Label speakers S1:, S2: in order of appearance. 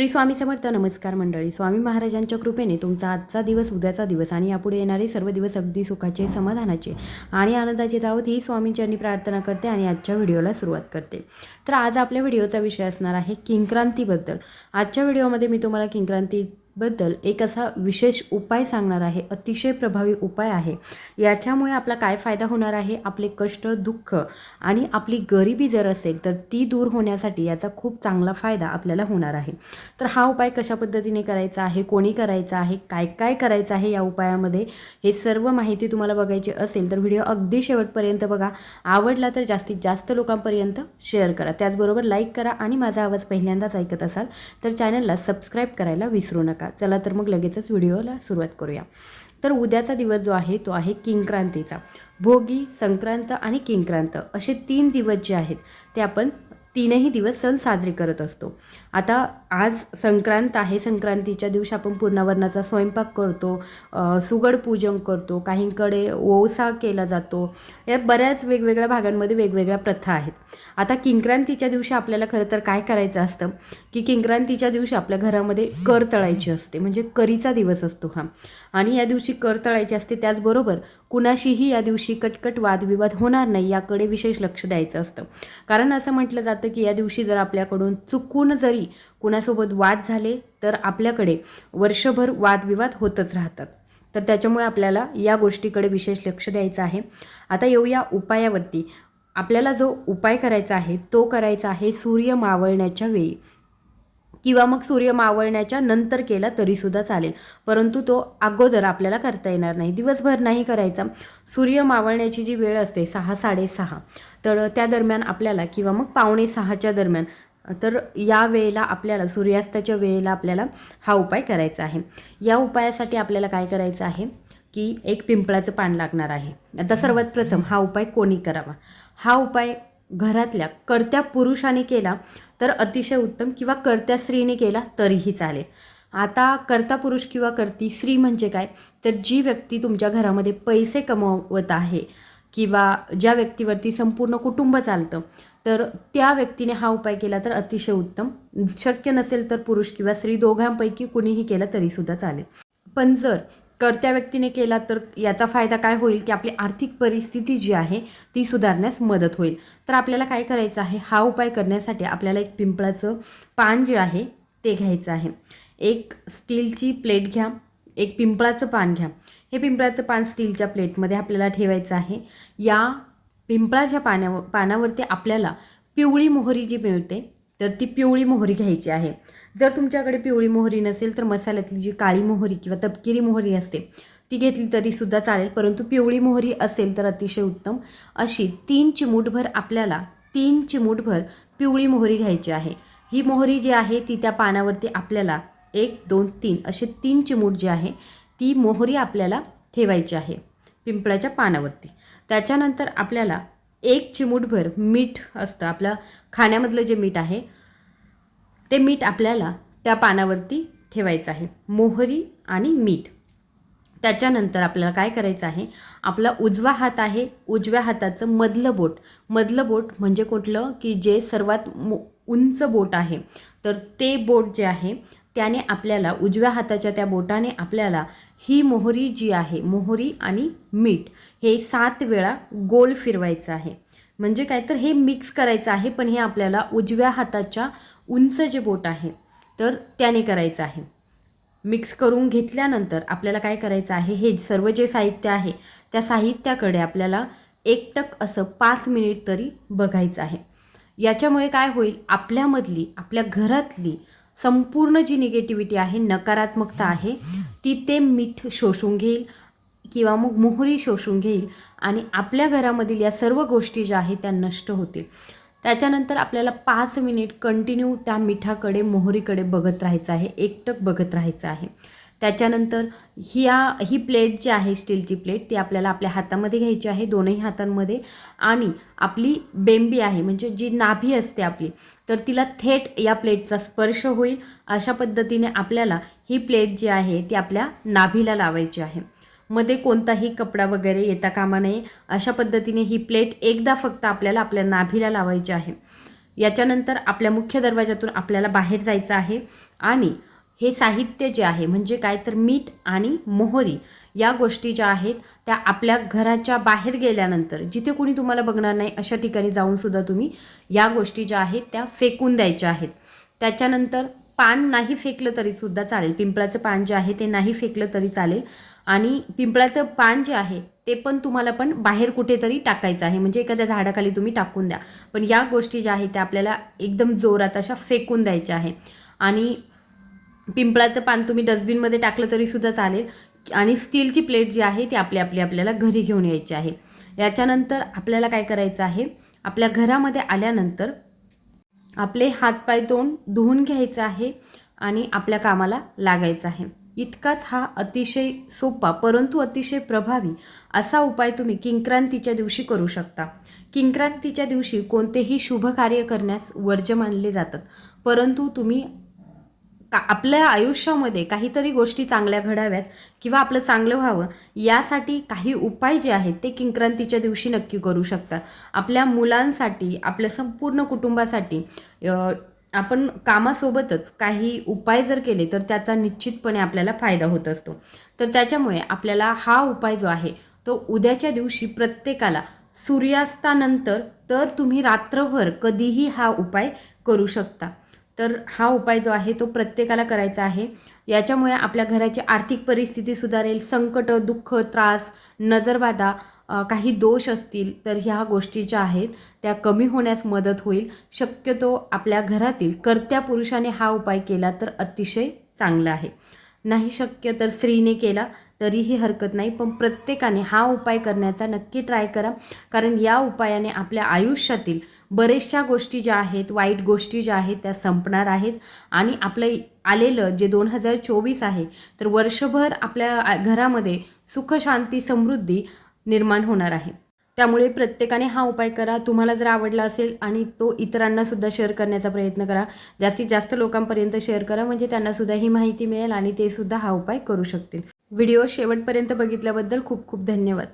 S1: श्री स्वामी समर्थ नमस्कार मंडळी. स्वामी महाराजांच्या कृपेने तुमचा आजचा दिवस उद्याचा दिवस आणि यापुढे येणारे सर्व दिवस अगदी सुखाचे समाधानाचे आणि आनंदाचे जावत ही स्वामींच्यांनी प्रार्थना करते आणि आजच्या व्हिडिओला सुरुवात करते. तर आज आपल्या व्हिडिओचा विषय असणार आहे किंक्रांतीबद्दल. आजच्या व्हिडिओमध्ये मी तुम्हाला किंक्रांती बद्दल एक असा विशेष उपाय सांगणार आहे अतिशय प्रभावी उपाय आहे. याच्यामुळे आपला काय फायदा होणार आहे? आपले कष्ट दुःख आणि आपली गरिबी जर असेल तर ती दूर होण्यासाठी याचा खूप चांगला फायदा आपल्याला होणार आहे. तर हा उपाय कशा पद्धतीने करायचा आहे? कोणी करायचा आहे? काय काय करायचं आहे या उपायामध्ये? हे सर्व माहिती तुम्हाला बघायची असेल तर व्हिडिओ अगदी शेवटपर्यंत बघा. आवडला तर जास्तीत जास्त लोकांपर्यंत शेअर करा. त्याचबरोबर लाईक करा आणि माझा आवाज पहिल्यांदाच ऐकत असाल तर चॅनलला सबस्क्राईब करायला विसरू नका. चला तर मग लगेचच व्हिडिओला सुरुवात करूया. तर उद्याचा दिवस जो आहे तो आहे किंक्रांतीचा. भोगी संक्रांत आणि किंक्रांत असे तीन दिवस जे आहेत ते आपण तीनही दिवस सण साजरे करत असतो. आता आज संक्रांत आहे. संक्रांतीच्या दिवशी आपण पूर्णावरणाचा स्वयंपाक करतो सुगड पूजन करतो काहींकडे ओवसा केला जातो. या बऱ्याच वेगवेगळ्या भागांमध्ये वेगवेगळ्या प्रथा आहेत. आता किंक्रांतीच्या दिवशी आपल्याला खरं तर काय करायचं असतं? की किंक्रांतीच्या दिवशी आपल्या घरामध्ये कर तळायची असते. म्हणजे करीचा दिवस असतो हा. आणि या दिवशी कर तळायची असते त्याचबरोबर कुणाशीही या दिवशी कटकट वादविवाद होणार नाही याकडे विशेष लक्ष द्यायचं असतं. कारण असं म्हटलं जातं की या दिवशी जर आपल्याकडून चुकून जरी कुणासोबत वाद झाले तर आपल्याकडे वर्षभर वादविवाद होतच राहतात. तर त्याच्यामुळे आपल्याला या गोष्टीकडे विशेष लक्ष द्यायचं आहे. आता येऊया उपायावरती. आपल्याला जो उपाय करायचा आहे तो करायचा आहे सूर्य मावळण्याच्या वेळी. किंवा मग सूर्य मावळण्याच्या नंतर केला तरीसुद्धा चालेल. परंतु तो अगोदर आपल्याला करता येणार नाही. दिवसभर नाही करायचा. सूर्य मावळण्याची जी वेळ असते सहा साडेसहा. तर त्या दरम्यान आपल्याला किंवा मग पावणे सहाच्या दरम्यान तर या वेळेला आपल्याला सूर्यास्ताच्या वेळेला आपल्याला हा उपाय करायचा आहे. या उपायासाठी आपल्याला काय करायचं आहे की एक पिंपळाचं पान लागणार आहे. आता सर्वात प्रथम हा उपाय कोणी करावा? हा उपाय घरातल्या कर्त्या पुरुषाने केला तर अतिशय उत्तम किंवा कर्त्या स्त्रीने केला तरीही चालेल. आता कर्ता पुरुष किंवा कर्ती स्त्री म्हणजे काय? तर जी व्यक्ती तुमच्या घरामध्ये पैसे कमवत आहे किंवा ज्या व्यक्तीवरती संपूर्ण कुटुंब चालतं तर त्या व्यक्तीने हा उपाय केला तर अतिशय उत्तम. शक्य नसेल तर पुरुष किंवा स्त्री दोघांपैकी कुणीही केला तरीसुद्धा चालेल. पण जर कर्त्या व्यक्तीने केला तर याचा फायदा काय होईल की आपली आर्थिक परिस्थिती जी आहे ती सुधारण्यास मदत होईल. तर आपल्याला काय करायचं आहे? हा उपाय करण्यासाठी आपल्याला एक पिंपळाचं पान जे आहे ते घ्यायचं आहे. एक स्टीलची प्लेट घ्या. एक पिंपळाचं पान घ्या. हे पिंपळाचं पान स्टीलच्या प्लेटमध्ये आपल्याला ठेवायचं आहे. या पिंपळाच्या पाण्यावर पानावरती आपल्याला पिवळी मोहरी जी मिळते तर ती पिवळी मोहरी घ्यायची आहे. जर तुमच्याकडे पिवळी मोहरी नसेल तर मसाल्यातली जी काळी मोहरी किंवा तपकिरी मोहरी असते ती घेतली तरीसुद्धा चालेल. परंतु पिवळी मोहरी असेल तर अतिशय उत्तम. अशी तीन चिमूटभर आपल्याला तीन चिमूटभर पिवळी मोहरी घ्यायची आहे. ही मोहरी जी आहे ती त्या पानावरती आपल्याला एक दोन तीन असे तीन चिमूट जे आहे ती मोहरी आपल्याला ठेवायची आहे पिंपळाच्या पानावरती. त्याच्यानंतर आपल्याला एक चिमूटभर मीठ असतं. आपलं खाण्यामधलं जे मीठ आहे ते मीठ आपल्याला त्या पानावरती ठेवायचं आहे. मोहरी आणि मीठ. त्याच्यानंतर आपल्याला काय करायचं आहे आपला उजवा हात आहे उजव्या हाताचं मधलं बोट. मधलं बोट म्हणजे कुठलं? की जे सर्वात मो उंच बोट आहे. तर ते बोट जे आहे त्याने आपल्याला उजव्या हाताच्या त्या बोटाने आपल्याला ही मोहरी जी आहे मोहरी आणि मीठ हे सात वेळा गोल फिरवायचं आहे. म्हणजे काय तर हे मिक्स करायचं आहे पण हे आपल्याला उजव्या हाताच्या उंच जे बोट आहे तर त्याने करायचं आहे. मिक्स करून घेतल्यानंतर आपल्याला काय करायचं आहे हे सर्व जे साहित्य आहे त्या साहित्याकडे आपल्याला एकटक असं पाच मिनिट तरी बघायचं आहे. याच्यामुळे काय होईल आपल्यामधली आपल्या घरातली संपूर्ण जी निगेटिव्हिटी आहे नकारात्मकता आहे ती ते मीठ शोषून घेईल किंवा मग मोहरी शोषून घेईल आणि आपल्या घरामधील या सर्व गोष्टी ज्या आहेत त्या नष्ट होतील. त्याच्यानंतर आपल्याला पाच मिनिट कंटिन्यू त्या मिठाकडे मोहरीकडे बघत राहायचं आहे एकटक बघत राहायचं आहे. त्याच्यानंतर ह्या ही प्लेट जी आहे स्टीलची प्लेट ती आपल्याला आपल्या हातामध्ये घ्यायची आहे दोनही हातांमध्ये. आणि आपली बेंबी आहे म्हणजे जी नाभी असते आपली तर तिला थेट या प्लेटचा स्पर्श होईल. अशा पद्धतीने आपल्याला ही प्लेट जी आहे ती आपल्या नाभीला लावायची आहे. मध्ये कोणताही कपडा वगैरे येता कामा नये अशा पद्धतीने ही प्लेट एकदा फक्त आपल्याला आपल्या नाभीला लावायची आहे. याच्यानंतर आपल्या मुख्य दरवाजातून आपल्याला बाहेर जायचं आहे. आणि हे साहित्य जे आहे म्हणजे काय तर मीठ आणि मोहरी या गोष्टी ज्या आहेत त्या आपल्या घराच्या बाहेर गेल्यानंतर जिथे कुणी तुम्हाला बघणार नाही अशा ठिकाणी जाऊनसुद्धा तुम्ही या गोष्टी ज्या आहेत त्या फेकून द्यायच्या आहेत. त्याच्यानंतर पान नाही फेकलं तरी सुद्धा चालेल. पिंपळाचं पान जे आहे ते नाही फेकलं तरी चालेल. आणि पिंपळाचं पान जे आहे ते पण तुम्हाला पण बाहेर कुठेतरी टाकायचं आहे. म्हणजे एखाद्या झाडाखाली तुम्ही टाकून द्या. पण या गोष्टी ज्या आहेत त्या आपल्याला एकदम जोरात अशा फेकून द्यायच्या आहे. आणि पिंपळाचं पान तुम्ही डस्टबिनमध्ये टाकलं तरी सुद्धा चालेल. आणि स्टीलची प्लेट जी आहे ती आपली आपली आपल्याला घरी घेऊन यायची आहे. याच्यानंतर आपल्याला काय करायचं आहे आपल्या घरामध्ये आल्यानंतर आपले हातपाय तोंड धुवून घ्यायचं आहे आणि आपल्या कामाला लागायचं आहे. इतकाच हा अतिशय सोपा परंतु अतिशय प्रभावी असा उपाय तुम्ही किंक्रांतीच्या दिवशी करू शकता. किंक्रांतीच्या दिवशी कोणतेही शुभ कार्य करण्यास वर्ज्य मानले जातात परंतु तुम्ही का आपल्या आयुष्यामध्ये काहीतरी गोष्टी चांगल्या घडाव्यात किंवा आपलं चांगलं व्हावं यासाठी काही उपाय जे आहेत ते किंक्रांतीच्या दिवशी नक्की करू शकता आपल्या मुलांसाठी आपल्या संपूर्ण कुटुंबासाठी आपण कामासोबतच काही उपाय जर केले तर त्याचा निश्चितपणे आपल्याला फायदा होत असतो. तर त्याच्यामुळे आपल्याला हा उपाय जो आहे तो उद्याच्या दिवशी प्रत्येकाला सूर्यास्तानंतर तर तुम्ही रात्रभर कधीही हा उपाय करू शकता. तर हा उपाय जो आहे तो प्रत्येकाला करायचा आहे. याच्यामुळे आपल्या घराची आर्थिक परिस्थिती सुधारेल संकट दुःख त्रास नजरबाधा काही दोष असतील तर ह्या गोष्टी ज्या आहेत त्या कमी होण्यास मदत होईल. शक्यतो आपल्या घरातील कर्त्या पुरुषाने हा उपाय केला तर अतिशय चांगला आहे. नाही शक्य तर स्त्रीने केला तरीही हरकत नाही. पण प्रत्येकाने हा उपाय करण्याचा नक्की ट्राय करा. कारण या उपायाने आपल्या आयुष्यातील बरेचशा गोष्टी ज्या आहेत वाईट गोष्टी ज्या आहेत त्या संपणार आहेत. आणि आपलं आलेलं जे दोन हजार चोवीस आहे तर वर्षभर आपल्या घरामध्ये सुखशांती समृद्धी निर्माण होणार आहे. त्यामुळे प्रत्येकाने हा उपाय करा. तुम्हाला जर आवडला असेल आणि तो इतरांना सुद्धा शेअर करण्याचा प्रयत्न करा. जास्तीत जास्त लोकांपर्यंत शेअर करा म्हणजे त्यांना सुद्धा ही माहिती मिळेल आणि ते सुद्धा हा उपाय करू शकतील. व्हिडिओ शेवटपर्यंत बघितल्याबद्दल खूप खूप धन्यवाद.